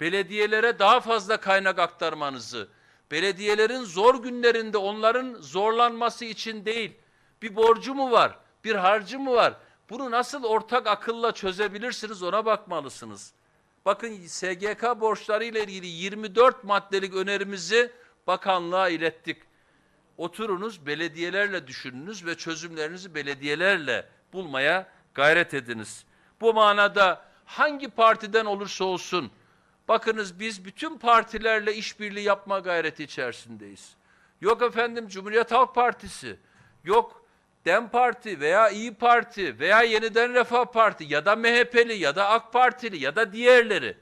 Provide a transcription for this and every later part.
belediyelere daha fazla kaynak aktarmanızı, belediyelerin zor günlerinde onların zorlanması için değil, bir borcu mu var, bir harcı mı var, bunu nasıl ortak akılla çözebilirsiniz ona bakmalısınız. Bakın SGK borçları ile ilgili 24 maddelik önerimizi bakanlığa ilettik. Oturunuz belediyelerle düşününüz ve çözümlerinizi belediyelerle bulmaya gayret ediniz. Bu manada hangi partiden olursa olsun bakınız biz bütün partilerle işbirliği yapma gayreti içerisindeyiz. Yok efendim Cumhuriyet Halk Partisi, yok DEM Parti veya İyi Parti veya Yeniden Refah Parti ya da MHP'li ya da AK Partili ya da diğerleri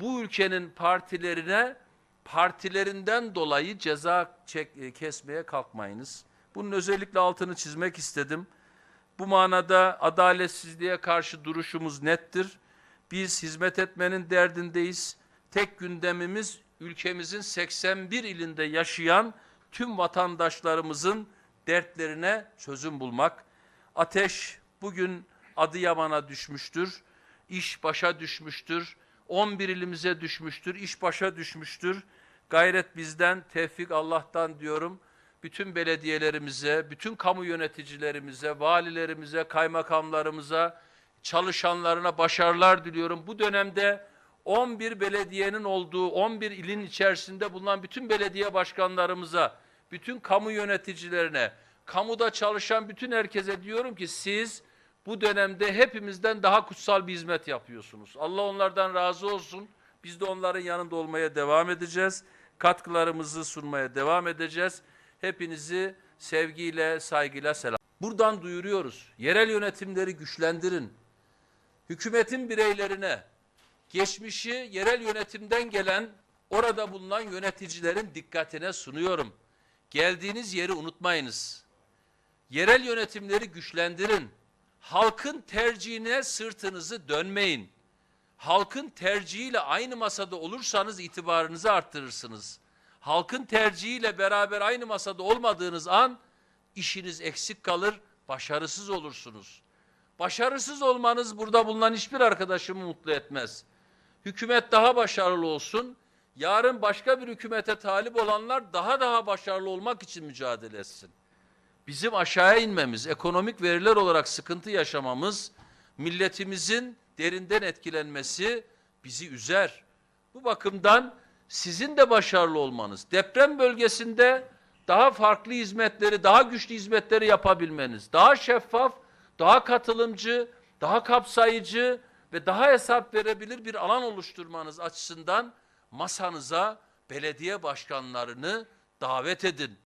bu ülkenin partilerine partilerinden dolayı ceza çek, e, kesmeye kalkmayınız. Bunun özellikle altını çizmek istedim. Bu manada adaletsizliğe karşı duruşumuz nettir. Biz hizmet etmenin derdindeyiz. Tek gündemimiz ülkemizin 81 ilinde yaşayan tüm vatandaşlarımızın dertlerine çözüm bulmak. Ateş bugün Adıyaman'a düşmüştür. İş başa düşmüştür. 11 ilimize düşmüştür. İş başa düşmüştür. Gayret bizden, tevfik Allah'tan diyorum. Bütün belediyelerimize, bütün kamu yöneticilerimize, valilerimize, kaymakamlarımıza, çalışanlarına başarılar diliyorum. Bu dönemde 11 belediyenin olduğu, 11 ilin içerisinde bulunan bütün belediye başkanlarımıza, bütün kamu yöneticilerine, kamuda çalışan bütün herkese diyorum ki siz bu dönemde hepimizden daha kutsal bir hizmet yapıyorsunuz. Allah onlardan razı olsun. Biz de onların yanında olmaya devam edeceğiz. Katkılarımızı sunmaya devam edeceğiz. Hepinizi sevgiyle, saygıyla selam. Buradan duyuruyoruz. Yerel yönetimleri güçlendirin. Hükümetin bireylerine, geçmişi yerel yönetimden gelen orada bulunan yöneticilerin dikkatine sunuyorum. Geldiğiniz yeri unutmayınız. Yerel yönetimleri güçlendirin. Halkın tercihine sırtınızı dönmeyin. Halkın tercihiyle aynı masada olursanız itibarınızı arttırırsınız. Halkın tercihiyle beraber aynı masada olmadığınız an işiniz eksik kalır, başarısız olursunuz. Başarısız olmanız burada bulunan hiçbir arkadaşımı mutlu etmez. Hükümet daha başarılı olsun. Yarın başka bir hükümete talip olanlar daha daha başarılı olmak için mücadele etsin. Bizim aşağıya inmemiz, ekonomik veriler olarak sıkıntı yaşamamız, milletimizin derinden etkilenmesi bizi üzer. Bu bakımdan sizin de başarılı olmanız, deprem bölgesinde daha farklı hizmetleri, daha güçlü hizmetleri yapabilmeniz, daha şeffaf, daha katılımcı, daha kapsayıcı ve daha hesap verebilir bir alan oluşturmanız açısından masanıza belediye başkanlarını davet edin.